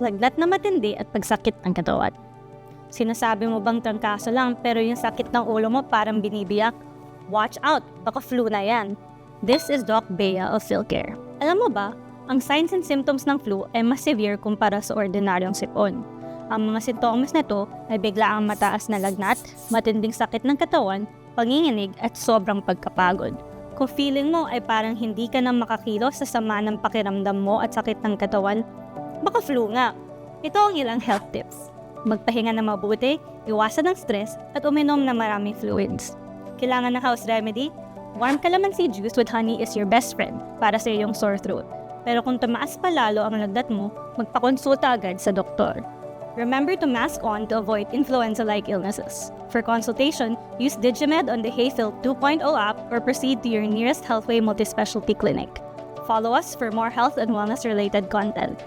lagnat na matindi at pagsakit ng katawan. Sinasabi mo bang trangkaso lang pero yung sakit ng ulo mo parang binibiyak? Watch out, baka flu na yan. This is Doc Bea of PhilCare. Alam mo ba, ang signs and symptoms ng flu ay mas severe kumpara sa ordinaryong sipon. Ang mga sintomas nito ay bigla ang mataas na lagnat, matinding sakit ng katawan, panginginig at sobrang pagkapagod. Kung feeling mo ay parang hindi ka na makakilos sa sama ng pakiramdam mo at sakit ng katawan, baka flu nga. Ito ang ilang health tips. Magpahinga na mabuti, iwasan ng stress, at uminom ng maraming fluids. Kailangan ng house remedy? Warm calamansi juice with honey is your best friend para sa iyong sore throat. Pero kung tumaas pa lalo ang lagnat mo, magpakonsulta agad sa doktor. Remember to mask on to avoid influenza-like illnesses. For consultation, use Digimed on the Hayfield 2.0 app or proceed to your nearest Healthway multispecialty clinic. Follow us for more health and wellness-related content.